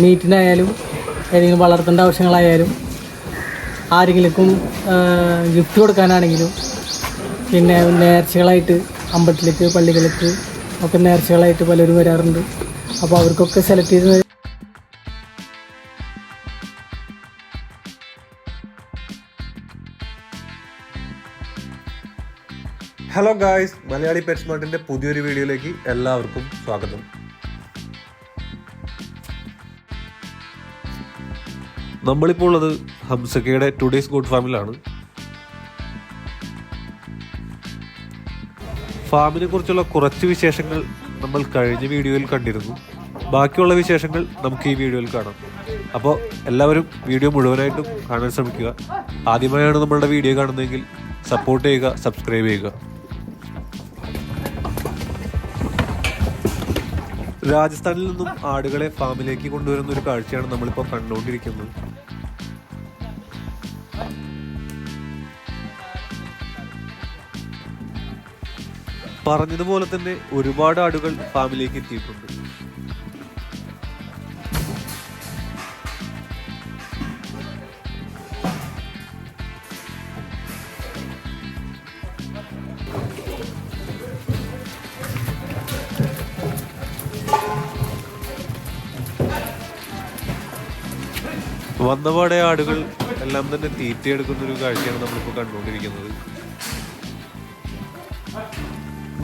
മീറ്റിനായാലും ഏതെങ്കിലും വളർത്തേണ്ട ആവശ്യങ്ങളായാലും ആരെങ്കിലും ഗിഫ്റ്റ് കൊടുക്കാനാണെങ്കിലും പിന്നെ നേർച്ചകളായിട്ട് അമ്പലത്തിലേക്ക് പള്ളികൾക്ക് ഒക്കെ നേർച്ചകളായിട്ട് പലരും വരാറുണ്ട്. അപ്പോൾ അവർക്കൊക്കെ സെലക്ട് ചെയ്ത് ഹലോ ഗായ്സ് മലയാളി പെറ്റ്സ്മാർട്ടിന്റെ പുതിയൊരു വീഡിയോയിലേക്ക് എല്ലാവർക്കും സ്വാഗതം. നമ്മളിപ്പോൾ ഉള്ളത് ഹംസക്കയുടെ ടുഡേസ് ഗോഡ് ഫാമിലാണ് ഫാമിനെ കുറിച്ചുള്ള കുറച്ച് വിശേഷങ്ങൾ നമ്മൾ കഴിഞ്ഞ വീഡിയോയിൽ കണ്ടിരുന്നു. ബാക്കിയുള്ള വിശേഷങ്ങൾ നമുക്ക് ഈ വീഡിയോയിൽ കാണാം. അപ്പോൾ എല്ലാവരും വീഡിയോ മുഴുവനായിട്ടും കാണാൻ ശ്രമിക്കുക. ആദ്യമായാണ് നമ്മളുടെ വീഡിയോ കാണുന്നതെങ്കിൽ സപ്പോർട്ട് ചെയ്യുക സബ്സ്ക്രൈബ് ചെയ്യുക. രാജസ്ഥാനിൽ നിന്നും ആടുകളെ ഫാമിലേക്ക് കൊണ്ടുവരുന്ന ഒരു കാഴ്ചയാണ് നമ്മളിപ്പോൾ കണ്ടുകൊണ്ടിരിക്കുന്നത്. പറഞ്ഞതുപോലെ തന്നെ ഒരുപാട് ആടുകൾ ഫാമിലേക്ക് എത്തിയിട്ടുണ്ട്. വന്നപാടെ ആടുകൾ എല്ലാം തന്നെ തീറ്റയെടുക്കുന്ന ഒരു കാഴ്ചയാണ് നമ്മളിപ്പോൾ കണ്ടുകൊണ്ടിരിക്കുന്നത്.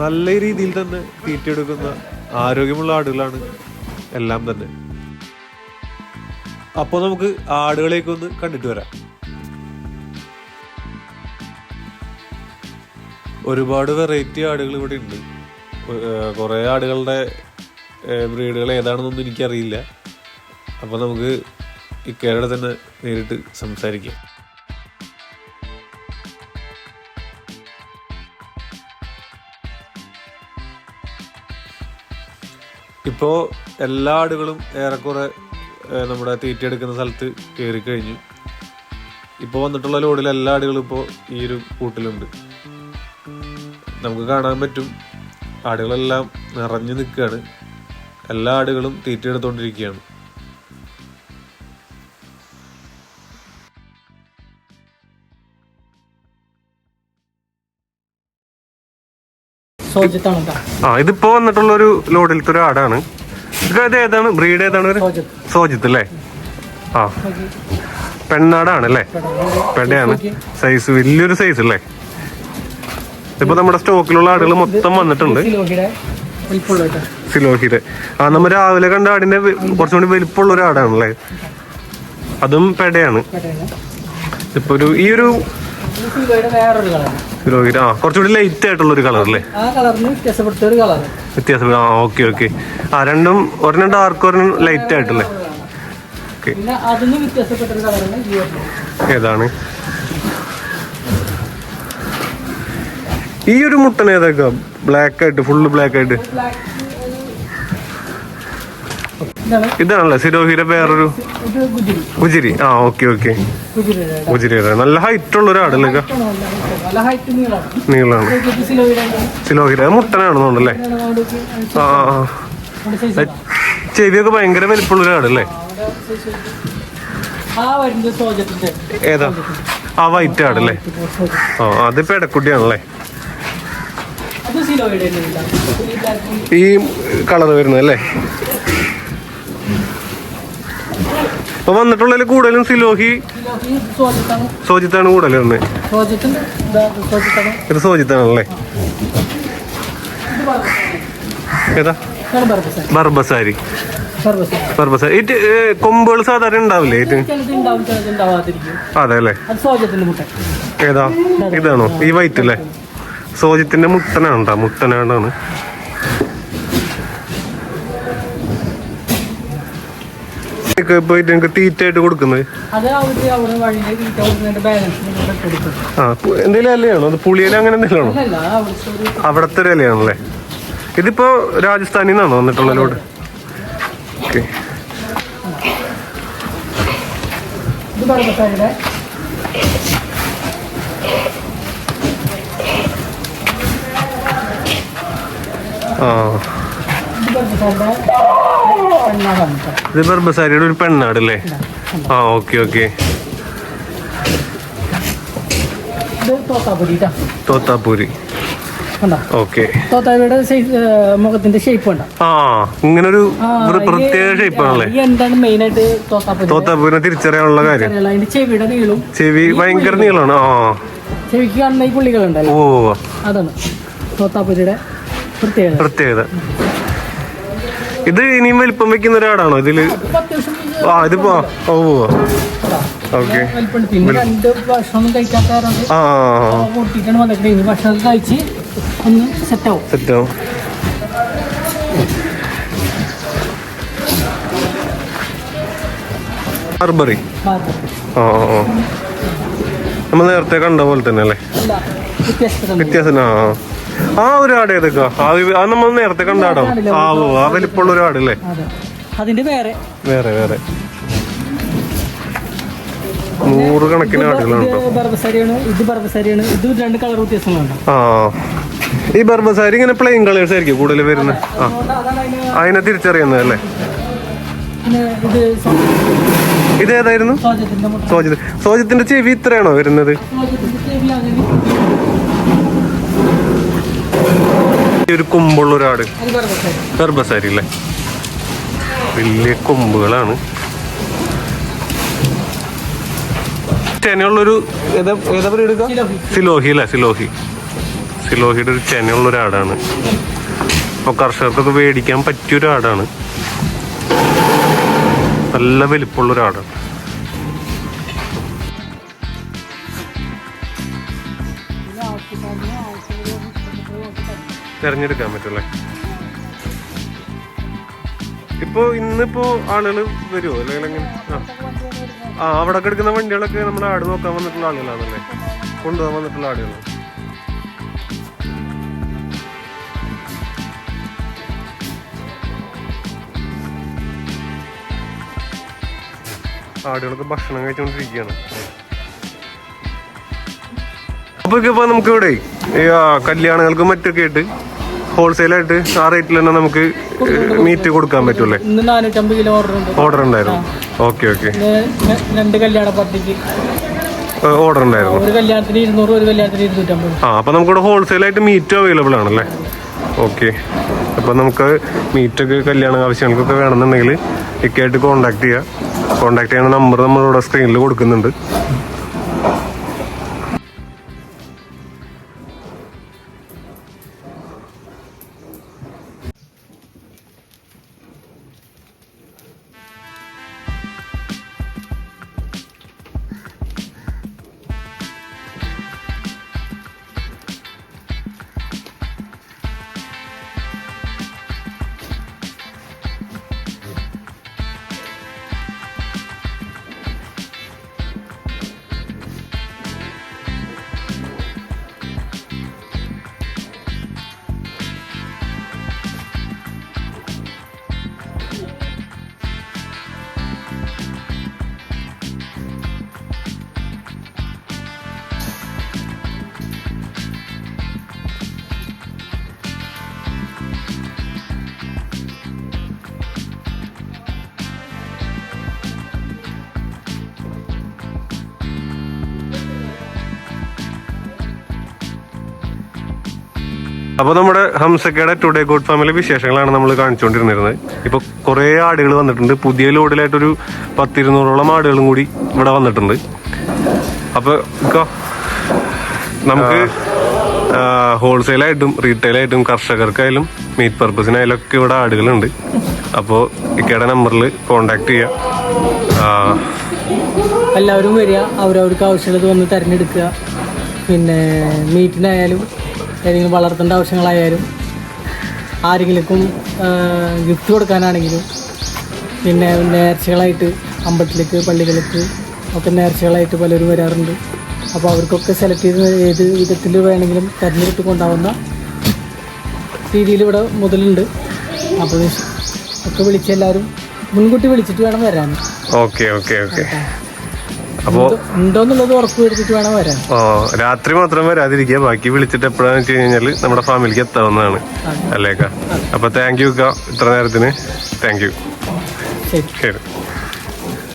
നല്ല രീതിയിൽ തന്നെ തീറ്റയെടുക്കുന്ന ആരോഗ്യമുള്ള ആടുകളാണ് എല്ലാം തന്നെ. അപ്പോൾ നമുക്ക് ആടുകളേക്ക് ഒന്ന് കണ്ടിട്ട് വരാം. ഒരുപാട് വെറൈറ്റി ആടുകൾ ഇവിടെ ഉണ്ട്. കുറേ ആടുകളുടെ ബ്രീഡുകൾ ഏതാണെന്നൊന്നും എനിക്കറിയില്ല. അപ്പോൾ നമുക്ക് ഇക്കയുടെ തന്നെ നേരിട്ട് സംസാരിക്കാം. ഇപ്പോൾ എല്ലാ ആടുകളും ഏറെക്കുറെ നമ്മുടെ തീറ്റ എടുക്കുന്ന സ്ഥലത്ത് കയറി കഴിഞ്ഞു. ഇപ്പോൾ വന്നിട്ടുള്ള ലോഡിൽ എല്ലാ ആടുകളും ഇപ്പോൾ ഈ ഒരു കൂട്ടിലുണ്ട്. നമുക്ക് കാണാൻ പറ്റും ആടുകളെല്ലാം നിറഞ്ഞു നിൽക്കുകയാണ്. എല്ലാ ആടുകളും തീറ്റ എടുത്തുകൊണ്ടിരിക്കുകയാണ് ആ ഇതിപ്പോ വന്നിട്ടുള്ള ഒരു ലോഡിലത്തെ ഒരു ആടാണ്. ഇത് ഏതാണ്? ബ്രീഡ് ഏതാണ് സോജിത്ത് അല്ലേ? ആ. പെണ്ണാടാണ് അല്ലേ പെടയാണ് സൈസ് വലിയൊരു സൈസ് അല്ലേ? ഇപ്പൊ നമ്മുടെ സ്റ്റോക്കിലുള്ള ആടുകൾ മൊത്തം വന്നിട്ടുണ്ട്. സിലോഹിയുടെ ആ നമ്മൾ രാവിലെ കണ്ട ആടിന്റെ കുറച്ചുകൂടി കുറച്ചും കൂടി വലിപ്പമുള്ള ഒരു ആടാണല്ലേ? അതും പെടയാണ്. ഇപ്പൊ ഒരു ഈ ഒരു ആ കുറച്ചുകൂടി ലൈറ്റ് ആയിട്ടുള്ള ഒരു കളർ അല്ലേ? ആ കളറിന് വ്യത്യാസപ്പെട്ട ഒരു കളർ വ്യത്യാസം ആ ഓക്കെ ഓക്കെ ആ രണ്ടും ഒരെണ്ണം ഡാർക്ക് ഒരെണ്ണം ലൈറ്റ് ആയിട്ടല്ലേ? ഓക്കെ പിന്നെ അതിന് വ്യത്യാസപ്പെട്ട ഒരു കളറാണ് ഏതാണ്? ഈ ഒരു മുട്ടൻ ഏതൊക്കെ? ബ്ലാക്ക് ആയിട്ട് ഫുള്ള് ബ്ലാക്ക് ആയിട്ട്? ഇതാണല്ലേ? സിരോഹിയുടെ വേറൊരു ഉജിരി ആ ഓക്കെ ഓക്കെ. ഉജിരി നല്ല ഹൈറ്റ് ഉള്ള ഒരാടല്ലേ നീളാണ്. സിലോഹിര മുട്ടനാണെന്നുണ്ടല്ലേ? ആ ചെവിയൊക്കെ ഭയങ്കര വലിപ്പുള്ള ഒരാടല്ലേ ഏതാ? ആ വൈറ്റ് ആടല്ലേ ആ അതിപ്പോ ഇടക്കുട്ടിയാണല്ലേ? ഈ കളർ വരുന്നത് അല്ലേ ഇപ്പൊ വന്നിട്ടുള്ളതിൽ കൂടുതലും സിലോഹി സോജത്താണ്. കൂടുതൽ സോജത്തിന്റെ സോജത്താണ്. ഇത് സോജിത്താണല്ലേ? ഏതാ? ബർബസാരി. കൊമ്പുകൾ സാധാരണ ഉണ്ടാവില്ലേ? അതെ അല്ലേ? ഏതാ? ഇതാണോ ഈ വൈറ്റ് അല്ലേ? സോജിത്തിന്റെ മുട്ടനാണ് ട്ടാ, മുട്ടനാടാണ് ഇപ്പൊ ഇതിനൊക്കെ തീറ്റയായിട്ട് കൊടുക്കുന്നത് അത് അവർ അവിടെ വഴിയിൽ തീറ്റ കൊടുക്കുന്നതിന്റെ ബാലൻസ് കൊടുക്കും. ആ എന്തെങ്കിലും ഇലയാണോ? അത് പുളിയില അങ്ങനെ എന്തെങ്കിലും ആണോ? അവിടുത്തെ ഒരു ഇലയാണല്ലേ? ഇതിപ്പോ രാജസ്ഥാനിൽ നിന്നാണോ വന്നിട്ടുള്ള ലോഡ് ഓക്കെ. ആ. ഇത് ബർബസാരിയുടെ ഒരു പെണ്ണാടല്ലേ? ആ ഓക്കെ ഓക്കെ തോത്താപ്പുരി ഓക്കെ തോത്താപ്പുരിയുടെ മുഖത്തിന്റെ ഷേപ്പ് ആ ഇങ്ങനെ ഒരു പ്രത്യേക ഷേപ്പാണല്ലേ ഈ എന്താണ് മെയിൻ ആയിട്ട് തോത്താപ്പുരി തോത്താപ്പൂരിനെ തിരിച്ചറിയാനുള്ള കാര്യം. ചെവിയുടെ നീളും. ചെവി ഭയങ്കര നീളമാണ്. ആ. ചെവിക്ക് കാണുന്ന ഈ പുള്ളികളുണ്ടല്ലോ. ഓ അതാണ് തോത്താപ്പുരിയുടെ പ്രത്യേകത. പ്രത്യേകത. ഇത് ഇനിയും വലിപ്പം വെക്കുന്ന ഒരാടാണോ ഇതിൽ ആ ഇതിപ്പോ ഓ. ഓക്കെ. ആ സെറ്റ് ആവും ബാർബറി. ഓ നമ്മൾ നേരത്തെ കണ്ട പോലെ തന്നെ അല്ല? വ്യത്യാസം ആ. ആ. ഒരു ആട് ഏതൊക്കെ? അത് നമ്മൾ നേരത്തെ കണ്ടാടോ? ആ ഓ ആ വലിപ്പമുള്ള ഒരു ആടല്ലേ? അതെ. അതിന്റെ വേറെ. വേറെ വേറെ. നൂറ് കണക്കിന് ആടുകളുണ്ട് ആ. ഈ ബർബസാരി ഇങ്ങനെ പ്ലെയിൻ കളേഴ്സ് ആയിരിക്കും കൂടുതൽ വരുന്നത്. ആ. അതിന് തിരിച്ചറിയുന്നത് അല്ലേ? ഇത് ഇത് ഏതായിരുന്നു? സോജത്തിന്റെ മുട്ട. സോജിത് സോജിത്തിന്റെ ചെവി ഇത്രയാണോ വരുന്നത് സോജത്തിന്റെ ചെവി അങ്ങനെ ഈ ഒരു കൊമ്പുള്ള ഒരാട്. ഗർഭസാരി അല്ലേ? വലിയ കൊമ്പുകളാണ്. ചെനയുള്ളൊരു സിലോഹി. അല്ല? സിലോഹി. സിലോഹിയുടെ ഒരു ചെനയുള്ള ഒരു ആടാണ് അപ്പോൾ കർഷകർക്കൊക്കെ മേടിക്കാൻ പറ്റിയൊരാടാണ് നല്ല വലിപ്പമുള്ള ഒരു തിരഞ്ഞെടുക്കാൻ പറ്റല്ലേ ഇപ്പോ ഇന്നിപ്പോ ആളുകൾ വരുമോ അല്ലെങ്കിൽ എങ്ങനെ? ആ. അവിടെ കിടക്കുന്ന വണ്ടികളൊക്കെ നമ്മുടെ ആട് നോക്കാൻ വന്നിട്ടുള്ള ആളുകളാണല്ലേ? കൊണ്ടുപോകാൻ വന്നിട്ടുള്ള ആളുകളാണ് ആടുകളൊക്കെ ഭക്ഷണം കഴിച്ചുകൊണ്ടിരിക്കുകയാണ് അപ്പൊ ഇപ്പൊ നമുക്ക് ഇവിടെ ഈ മറ്റൊക്കെ കല്യാണങ്ങൾക്കും മറ്റൊക്കെ ആയിട്ട് ഹോൾസെയിലായിട്ട് ആ റേറ്റിൽ തന്നെ നമുക്ക് മീറ്റ് കൊടുക്കാൻ പറ്റൂലേ ഓർഡർ ഉണ്ട്. ഓർഡർ ഉണ്ടായിരുന്നു. ഓക്കെ ഓക്കെ ഇന്ന് ര- രണ്ട് കല്യാണ പാർട്ടിക്ക് ഓർഡർ ഉണ്ടായിരുന്നു. ഒരു കല്യാണത്തിന് ഇരുന്നൂറ് ഒരു കല്യാണത്തിന് ഇരുന്നൂറ്റമ്പത്. ആ അപ്പൊ നമുക്കിവിടെ ഹോൾസെയിലായിട്ട് മീറ്റ് അവൈലബിൾ ആണല്ലേ ഓക്കെ അപ്പൊ നമുക്ക് മീറ്റൊക്കെ കല്യാണ ആവശ്യങ്ങൾക്കൊക്കെ വേണമെന്നുണ്ടെങ്കിൽ ഇക്കായിട്ട് കോൺടാക്ട് ചെയ്യുക കോൺടാക്ട് ചെയ്യുന്ന നമ്പർ നമ്മളിവിടെ സ്ക്രീനിൽ കൊടുക്കുന്നുണ്ട്. അപ്പോൾ നമ്മുടെ ഹംസക്കയുടെ ടുഡേ ഗുഡ് ഫാമിലി വിശേഷങ്ങളാണ് നമ്മൾ കാണിച്ചുകൊണ്ടിരുന്നത് ഇപ്പോൾ കുറേ ആടുകൾ വന്നിട്ടുണ്ട്. പുതിയ ലോഡിലായിട്ടൊരു പത്തിരുന്നൂറോളം ആടുകളും കൂടി ഇവിടെ വന്നിട്ടുണ്ട്. അപ്പോൾ നമുക്ക് ഹോൾസെയിലായിട്ടും റീറ്റെയിലായിട്ടും കർഷകർക്കായാലും മീറ്റ് പർപ്പസിനായാലും ഒക്കെ ഇവിടെ ആടുകളുണ്ട്. അപ്പോൾ ഇക്കയുടെ നമ്പറിൽ കോണ്ടാക്ട് ചെയ്യാം. എല്ലാവരും വരിക. അവരവർക്ക് ആവശ്യമുള്ളത് വന്ന് തിരഞ്ഞെടുക്കുക. പിന്നെ മീറ്റിനായാലും ഏതെങ്കിലും വളർത്തേണ്ട ആവശ്യങ്ങളായാലും ആരെങ്കിലും ഗിഫ്റ്റ് കൊടുക്കാനാണെങ്കിലും പിന്നെ നേർച്ചകളായിട്ട് അമ്പലത്തിലേക്ക് പള്ളികൾക്ക് ഒക്കെ നേർച്ചകളായിട്ട് പലരും വരാറുണ്ട്. അപ്പോൾ അവർക്കൊക്കെ സെലക്ട് ചെയ്ത് ഏത് വിധത്തിൽ വേണമെങ്കിലും തിരഞ്ഞെടുത്ത് കൊണ്ടാവുന്ന രീതിയിൽ ഇവിടെ മുതലുണ്ട്. അപ്പോൾ ഒക്കെ വിളിച്ച് എല്ലാവരും മുൻകൂട്ടി വിളിച്ചിട്ട് വേണം വരാൻ. Okay okay okay. അപ്പോ ഉണ്ടോന്നുള്ളത് ഉറപ്പ് വരുത്തിട്ട് വേണം വരാൻ. ഓ രാത്രി മാത്രം വരാതിരിക്കുക. ബാക്കി വിളിച്ചിട്ട് എപ്പോഴാന്ന് വെച്ച് കഴിഞ്ഞാൽ നമ്മുടെ ഫാമിലിക്ക് എത്താവുന്നതാണ്. അല്ലേക്കാ? അപ്പൊ താങ്ക് യു ഇത്ര നേരത്തിന്. താങ്ക് യു ശരി.